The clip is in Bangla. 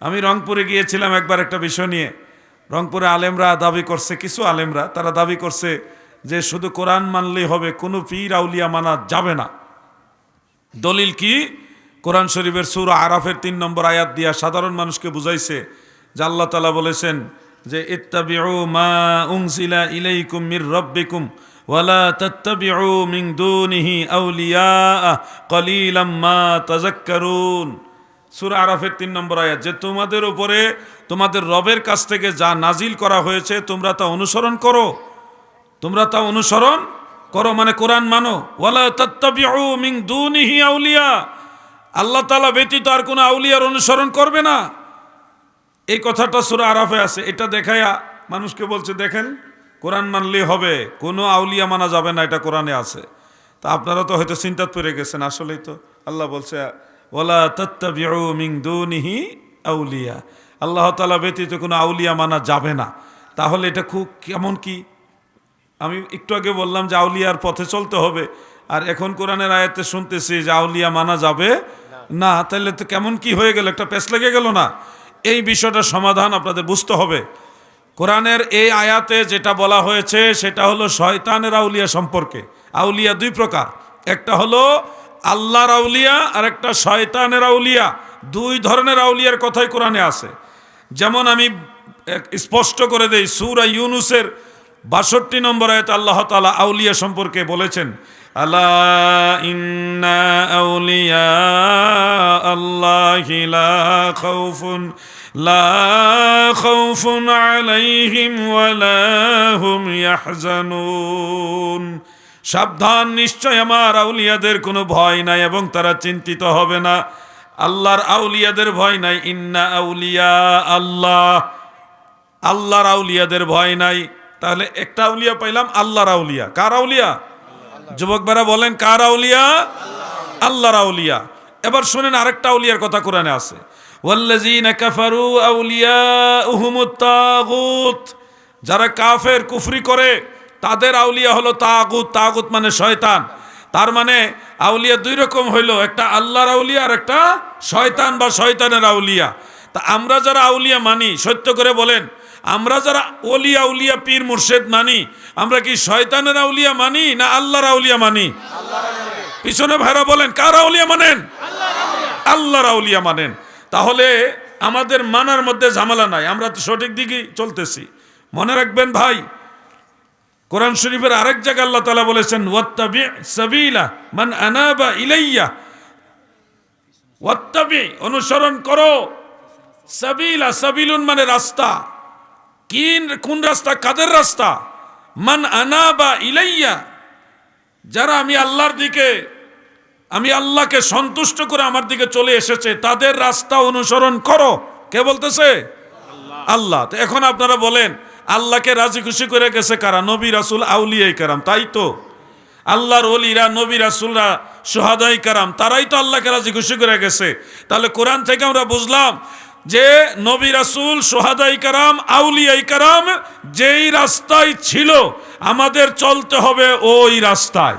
আমি রংপুরে গিয়েছিলাম একবার একটা বিষয় নিয়ে। রংপুরে আলেমরা দাবি করছে, কিছু আলেমরা, তারা দাবি করছে যে শুধু কোরআন মানলেই হবে, কোনো পীর আউলিয়া মানা যাবে না। দলিল কি? কোরআন শরীফের সুর আরাফের তিন নম্বর আয়াত দিয়া সাধারণ মানুষকে বুঝাইছে যে আল্লাহ তালা বলেছেন যে, ইত্তাবিউ মা উংসিলা মির ওয়ালা দুনিহি আউলিয়া কলিলাম মা সুর আরাফের তিন নম্বর আয়াত, যে তোমাদের উপরে তোমাদের রবের কাছ থেকে যা নাজিল করা হয়েছে, তোমরা তা অনুসরণ করো। তোমরা তা অনুসরণ করো মানে কোরআন মানো। আউলিয়া। আল্লাহ তাআলা ব্যতীত আর কোনো আউলিয়ার অনুসরণ করবে না। এই কথাটা সুরা আরাফে আছে। এটা দেখায়া মানুষকে বলছে, দেখেন, কোরআন মানলে হবে। কোনো আউলিয়া মানা যাবে না, এটা কোরআনে আছে। তা আপনারা তো হয়তো চিন্তাত পড়ে গেছেন, আসলেই তো আল্লাহ বলছে ওলা তত্তাবিউ মিং দুনিহি আউলিয়া। আল্লাহ তালা ব্যতীত কোনো আউলিয়া মানা যাবে না। তাহলে এটা খুব কেমন কি? আমি একটু আগে বললাম যে আউলিয়ার পথে চলতে হবে। আর এখন কোরআনের আয়াতে শুনতেছি যে আউলিয়া মানা যাবে না। তাহলে তো কেমন কি হয়ে গেল? একটা পেস লেগে গেল না? এই বিষয়টার সমাধান আপনাদের বুঝতে হবে। কোরআনের এই আয়াতে যেটা বলা হয়েছে, সেটা হলো শয়তানের আউলিয়া সম্পর্কে। আউলিয়া দুই প্রকার। একটা হলো আল্লাহর আউলিয়া আর একটা শয়তানের আউলিয়া। দুই ধরনের আউলিয়ার কথাই কোরআনে আছে। যেমন আমি স্পষ্ট করে দেই, সুরা ইউনুসের বাষট্টি নম্বর আয়ত আল্লাহ তালা আউলিয়া সম্পর্কে বলেছেন, আলা ইন্না আউলিয়া আল্লাহ লা ইয়াহজানুন। সাবধান নিশ্চয় আমার আউলিয়াদের কোনো ভয় নাই এবং তারা চিন্তিত হবে না। আল্লাহর আউলিয়াদের ভয় নাই। ইন্না আউলিয়া আল্লাহ। আল্লাহর আউলিয়াদের ভয় নাই। তাহলে একটা আউলিয়া পাইলাম আল্লাহর আউলিয়া। কার আউলিয়া? যুবক বেড়া বলেন কার আউলিয়া। আল্লাহর আউলিয়া। এবার শুনেন আরেকটা আউলিয়ার কথা কোরআনে আছে। ওয়াল্লাযীনা কাফারু আউলিয়াউহুমুত তাগুত। যারা কাফের কুফরি করে তাদের আউলিয়া হলো তাগুত তাগুত মানে শয়তান। তার মানে আউলিয়া দুই রকম হইল, একটা আল্লাহর আউলিয়া আর একটা শয়তান বা শয়তানের আউলিয়া। তা আমরা যারা আউলিয়া মানি, সত্য করে বলেন, আমরা যারা অলিয়া উলিয়া পীর, মুর্শেদ মানি, আমরা কি শয়তানের আউলিয়া মানি না আল্লাহর আউলিয়া মানি? পিছনে ভাইরা বলেন, কার আউলিয়া মানেন? আল্লাহর আউলিয়া মানেন। তাহলে আমাদের মানার মধ্যে ঝামেলা নাই, আমরা তো সঠিক দিকেই চলতেছি। মনে রাখবেন ভাই কোরআন শরীফের আরেক জায়গায় আল্লাহ তালা বলেছেন, ওয়াত্তাবি সাবিলা, মান আনাবা ইলাইয়া ওয়াত্তাবি, অনুসরণ করো। সাবিলা, সাবিলুন মানে রাস্তা। কিন, কোন রাস্তা, কাদের রাস্তা? মান আনাবা ইলাইয়া যারা আমি আল্লাহর দিকে, আমি আল্লাহকে সন্তুষ্ট করে আমার দিকে চলে এসেছে, তাদের রাস্তা অনুসরণ করো। কে বলতেছে? আল্লাহ। তো এখন আপনারা বলেন আল্লাহকে রাজি খুশি করে গেছে কারা? নবী রাসুল আউলিয়াই কারাম, তাই তো? আল্লাহর অলিরা নবী রাসুলরা সোহাদাই কারাম, তারাই তো আল্লাহকে রাজি খুশি করে গেছে। তাহলে কোরআন থেকে আমরা বুঝলাম যে নবী রাসুল সোহাদাই কারাম, আউলিয়াই কারাম যেই রাস্তায় ছিল, আমাদের চলতে হবে ওই রাস্তায়।